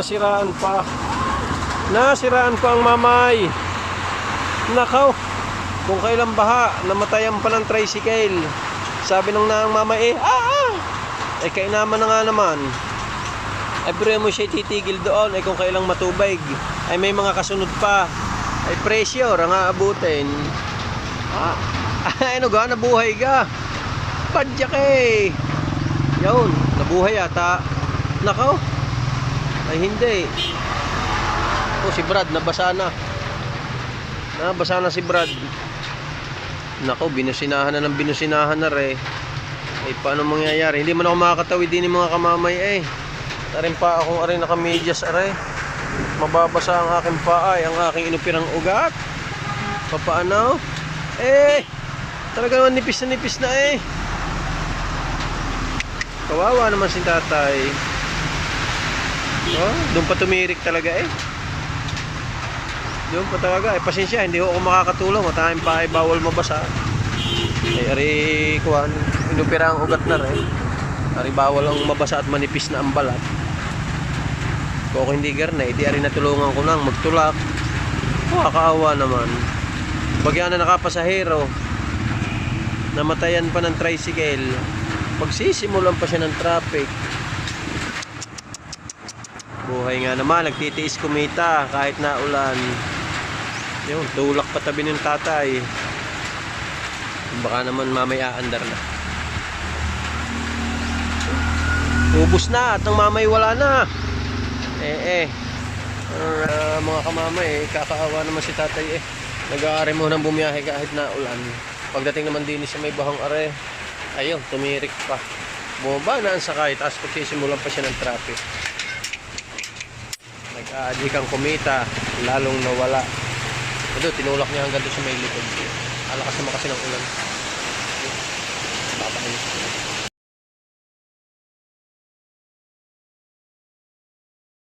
Nasiraan pa. Nasiraan pa ang mamay. Nakaw. Kung kailan baha, namatayan pa ng tricycle. Sabi ng nang mamay eh, ah, ah. Eh, kainaman na nga naman. Ay, pero mo siya titigil doon. Ay, kung kailang matubig. Ay, may mga kasunod pa. Ay, presyo, ang aabutin. Ah, ay, ano ga, nabuhay ga. Padyak eh. Yun, nabuhay ata. Nakaw. Ay, hindi. Oh, si Brad, nabasa na. Nabasa na si Brad. Nako, binusinahan na ng binusinahan na re. Eh, paano mangyayari? Hindi man ako makakatawid din ng mga kamamay eh. Tarin pa akong aray nakamedyas aray. Mababasa ang aking paa ay ang aking inupirang ugat. Papaano? Eh, talaga naman nipis na nipis na eh. Kawawa naman si tatay. Oh, doon pa tumirik talaga eh. Doon pa talaga. Eh, pasensya, hindi ako makakatulong. Matahin pa ay bawal mabasa. Ay, ari, kuhan, inupira ang ugat na rin. Ari, bawal ang mabasa at manipis na ang balat. Kung ako hindi garna, edi ari natulungan ko nang magtulak. Nakakaawa naman. Bagyan na nakapasahero. Namatayan pa ng tricycle. Pagsisimulan pa siya ng traffic. Buhay nga naman, nagtitiis kumita kahit na ulan. Yun, tulak pa tabi ng tatay. Baka naman mamaya andar na. Ubus na at ang mamay wala na. Eh eh. Uh, mga kamamay, eh, kakaawa naman si tatay eh. Nag-aari mo nang bumiyahe kahit na ulan. Pagdating naman din sa may bahang are, ayun, tumirik pa. Bumaba na ang sakay, tapos pagsisimulan pa siya ng traffic. Nag-aadi kang kumita, lalong nawala. Ito, tinulak niya hanggang doon sa may likod. Alakas naman kasi ng ulan. Papakayos.